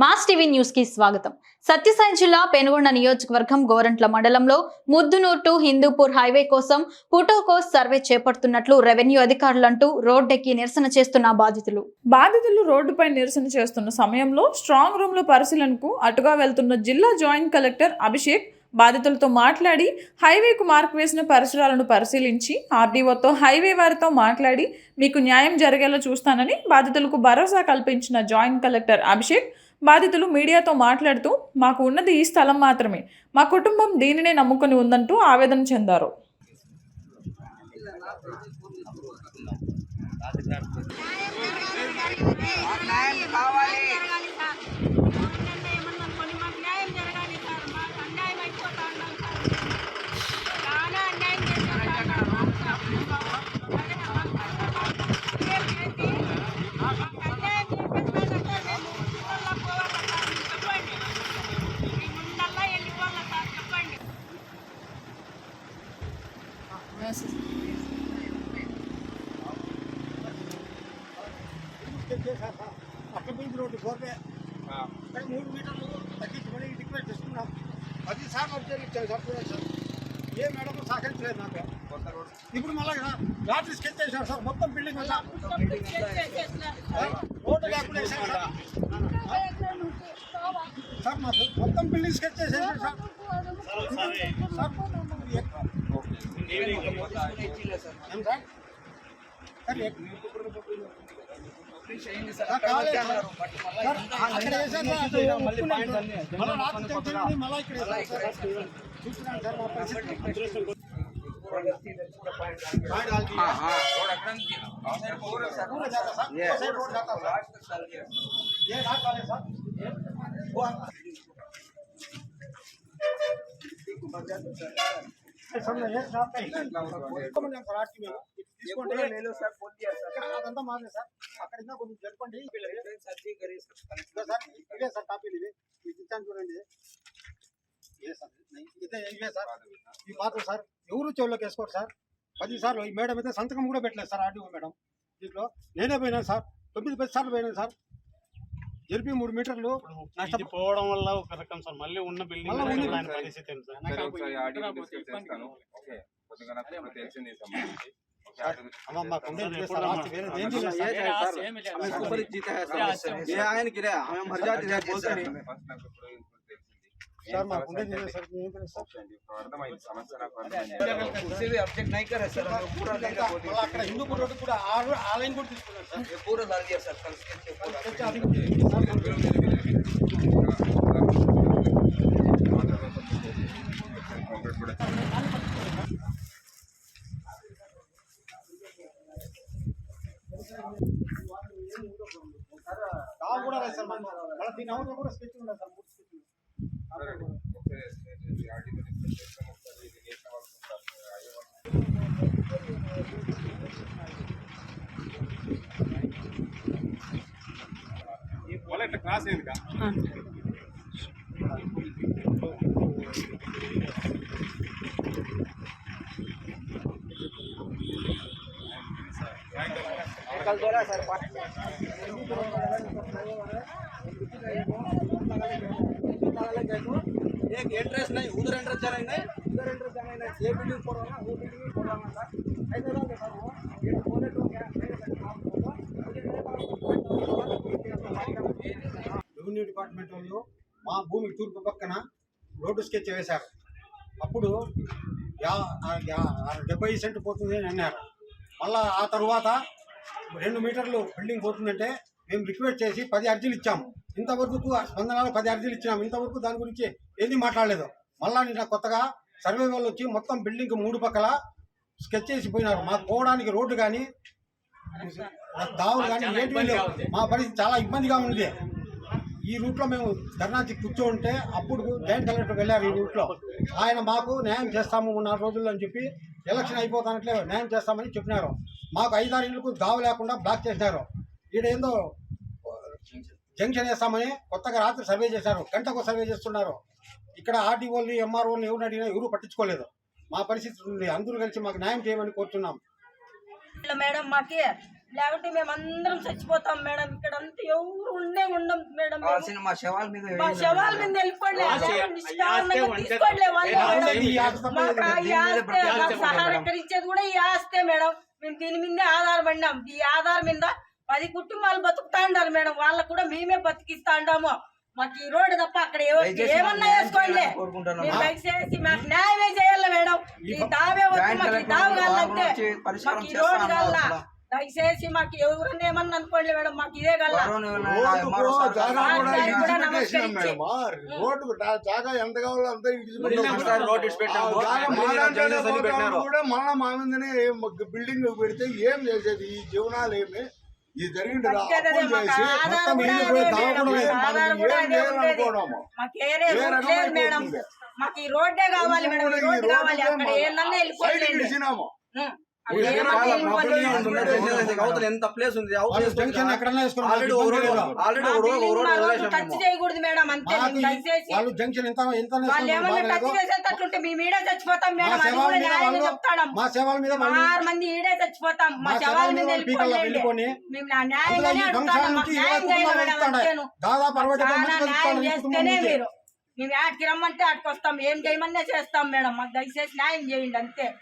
Mass TV న్యూస్కి స్వాగతం. సత్యసాయి జిల్లా పెనుగొండ నియోజకవర్గం గోరంట్ల మండలంలో ముద్దునూర్టు హిందూపూర్ హైవే కోసం పుటోకోస్ సర్వే చేపడుతున్నట్లు రెవెన్యూ అధికారులంటూ రోడ్డెక్కి నిరసన చేస్తున్న బాధితులు. బాధితులు రోడ్డుపై నిరసన చేస్తున్న సమయంలో స్ట్రాంగ్ రూమ్లో పరిశీలనకు అటుగా వెళ్తున్న జిల్లా జాయింట్ కలెక్టర్ అభిషేక్ బాధితులతో మాట్లాడి హైవేకు మార్క్ వేసిన పరిసరాలను పరిశీలించి ఆర్డీఓతో హైవే వారితో మాట్లాడి మీకు న్యాయం జరిగేలా చూస్తానని బాధితులకు భరోసా కల్పించిన జాయింట్ కలెక్టర్ అభిషేక్ బాధితులు మీడియాతో మాట్లాడుతూ మాకు ఉన్నది ఈ స్థలం మాత్రమే. మా కుటుంబం దీనినే నమ్ముకొని ఉందంటూ ఆవేదన చెందారు. న్యాయం కావాలి. అక్కడ రోడ్డు పోతే మూడు మీటర్లు తగ్గించమని రిక్వెస్ట్ చేసుకున్నాం పది సార్లు వచ్చి ఇచ్చాను సార్ చూడండి సార్. ఏ మేడం సహకరించలేదు నాకు. ఇప్పుడు మళ్ళీ రాత్రి స్కెచ్ చేశారు సార్ మొత్తం బిల్డింగ్ ఆ, రోడ్డు లేకుండా సార్. సార్ మాకు మొత్తం బిల్డింగ్ స్కెచ్ చేసేసారు సార్. సార్ ఏం సార్? సార్? ఎక్- సార్, కాలేదు సార్. సార్, వేశారు సార్, తీసుకోండి ఇక్కడ అదంతా మాదే సార్. అక్కడ ఇంకా కొంచెం జరపండి ఇదిగో సార్ ఇవే సార్ కాపీలు ఇవి ఇది. ఇచ్చాను చూడండి. సార్ ఇదే ఇవే సార్. ఈ పాత్ర సార్ ఎవరు చెవుల్లోకి వేసుకోరు సార్? పది సార్లు ఈ మేడం అయితే సంతకం కూడా పెట్టలేదు సార్ ఆర్డీఓ మేడం. దీంట్లో నేనే పోయినాను సార్ తొమ్మిది పది సార్లు పోయినాను సార్. జరిపి మూడు మీటర్లు పోవడం వల్ల ఒక రకం సార్ మళ్ళీ ఉన్న బిల్డింగ్ పరిస్థితి చేస్తాను. తెలిసింది సంబంధించి ఓకే అటు అమ్మ మాకు ఉండేది ఇదే సార్ ఆస్తి వేరేది ఏం లేదు సార్ हमें इसको ऊपर जीता है सर ये आए नहीं गिरा हमें मर जाते हैं बोलते नहीं ఫస్ట్ నాకు ఇప్పుడు ఇప్పుడు తెలిసింది సార్ మాకు ఉండేది ఇదే సార్ ఏం తెలుసు సార్ ఓకే అండి ఇప్పుడు అర్థమైంది సమస్య నాకు కావు కూడా లేదు సార్ మాకు. దీని అవతల కూడా స్కెచ్ ఉండదు సార్ మూడు స్కెచ్ సరే ఒకసారి ఆడియో డిస్కస్ వాళ్ళు ఉంటారు అయ్యే వాళ్ళు క్రాస్ అయింది कल दो रहा सर एक एंट्रेंस नहीं उधर एंट्रेंस जाना ही नहीं उधर एंट्रेंस जाना ही नहीं ये बिल्डिंग फोड़ना वो बिल्डिंग भी फोड़ना सर ऐसे ना सर वो ये बोले तो क्या రెవెన్యూ డిపార్ట్మెంట్ వాళ్ళు మా భూమి తూర్పు పక్కన రోడ్డు స్కెచ్ వేశారు అప్పుడు యా ఆ యా- ఆ డెబ్బై సెంట్ పోతుంది అని అన్నారు మళ్ళా ఆ తరువాత రెండు మీటర్లు బిల్డింగ్ పోతుందంటే మేము రిక్వెస్ట్ చేసి పది అర్జీలు ఇచ్చాము ఇంతవరకు స్పందనలో పది అర్జీలు ఇచ్చినాము ఇంతవరకు దాని గురించి ఏది మాట్లాడలేదు. మళ్ళా నిన్న కొత్తగా సర్వే వాళ్ళు వచ్చి మొత్తం బిల్డింగ్ మూడు పక్కల స్కెచ్ చేసి పోయినారు. మాకు పోవడానికి రోడ్డు కానీ దావులు కానీ ఏంటి లేవు మా పరిస్థితి చాలా ఇబ్బందిగా ఉంది. ఈ రూట్లో మేము ధర్నాకి కూర్చోంటే అప్పుడు జాయింట్ కలెక్టర్ వెళ్ళారు ఈ రూట్లో. ఆయన మాకు న్యాయం చేస్తాము నాలుగు రోజుల్లో అని చెప్పి ఎలక్షన్ అయిపోతానట్లే న్యాయం చేస్తామని చెప్పినారు. మాకు ఐదారు ఇళ్ళకు దావ లేకుండా బ్లాక్ చేసినారు ఈడ ఏందో జంక్షన్ వేస్తామని కొత్తగా రాత్రి సర్వే చేశారు. గంటకు సర్వే చేస్తున్నారు. ఇక్కడ ఆర్టీఓల్ని ఎంఆర్ఓల్ని ఎవరు అడిగినా ఎవరు పట్టించుకోలేదు. మా పరిస్థితి ఉంది. అందరూ కలిసి మాకు న్యాయం చేయమని కోరుతున్నాం. మేడం మాకి లేకుంటే మేము అందరం చచ్చిపోతాం మేడం. ఇక్కడ అంతా ఎవరు ఉండే ఉండం మేడం మా శవాల మీద మా వేయండి శవాల మేడం. మీద వెళ్ళిపోలే. సహాయకరించేది కూడా ఈ ఆస్తే మేడం. మేము దీని మీదే ఆధారపడినాం. ఈ ఆధార్ మీద పది కుటుంబాలు బతుకుతా ఉండాలి మేడం. వాళ్ళకు కూడా మేమే బతికిస్తా ఉంటాము మాకు ఈ రోడ్డు తప్ప అక్కడ ఏమన్నా వేసుకోండి. దయచేసి మాకు న్యాయమే చేయాలి మేడం. ఈ దావే వద్దు జాయింట్ మాకు ఈ దావ వచ్చి మాకు ఈ రోడ్డు అసలు. దయచేసి మాకు ఎవరన్నా ఏమన్నా అనుకోండి మేడం మాకు ఇదే కావాలా గౌరవనీయులైన రోడ్డుకు ఎంఆర్ఓ సార్ జాగా గారు కూడా దానికి కూడా ఇడిచిపెట్టేసినాం నమస్కరించి. మేడం రోడ్డుకు దా- జాగా ఎంత కావాలో అంత ఇడిచిపెట్టేసినాం. ఒకసారి రోడ్డు ఇడిచిపెట్టాము. ఆ జాగా మళ్ళీ మా దాంట్లోనే జగన్ పోతా పెట్టినారు. కూడా మళ్ళా మా మీదనే బిల్డింగ్ పెడితే ఏం చేసేది ఈ జీవనాలు ఏమి ఇది జరిగింది కదా, అంతే కదా, అప్పులు మాకు చేసి ఆధార్ మొత్తం కూడా ఇల్లు అదే పోయి మేడం, దావకుండా మాకు మనకి ఆధార్ ఏం కూడా అదే ఉండేది. చేయాలనుకోవడము మాకు ఏరే ఏ రూట్ రకమైన లేదు మేడం పోతుంది? మాకు ఈ రోడ్డే కావాలి మేడం ఈ ఈ రోడ్డు కావాలి రోడ్డుకే అక్కడ మన- ఏందన్నా సైడ్ వెళ్ళిపోయింది అవతల ఎంత ప్లేస్ ఉంది? ఆల్రెడీ టచ్ మేము. చేయకూడదు మేడం అంతే. మాకు మేము దయచేసి వాళ్ళు జంక్షన్ ఎంత ఎంత వాళ్ళు ఏమన్నా టచ్ చేసేటట్లుంటే మేము ఈడే చచ్చిపోతాం మేడం అది కూడా న్యాయంగా చెప్తాం మా సేవల మీద ఆరు మంది ఈడే చచ్చిపోతాం. మా మీద వెళ్ళిపోండి. మేము నా న్యాయంగానే అడుగుతాం న్యాయం చేయాలి మేడం. అంతేను న్యాయం చేస్తేనే. మీరు. మేము యాడికి రమ్మంటే ఆడికి వస్తాం. ఏం చేయమన్నా చేస్తాం మేడం. మాకు దయచేసి న్యాయం చేయండి అంతే.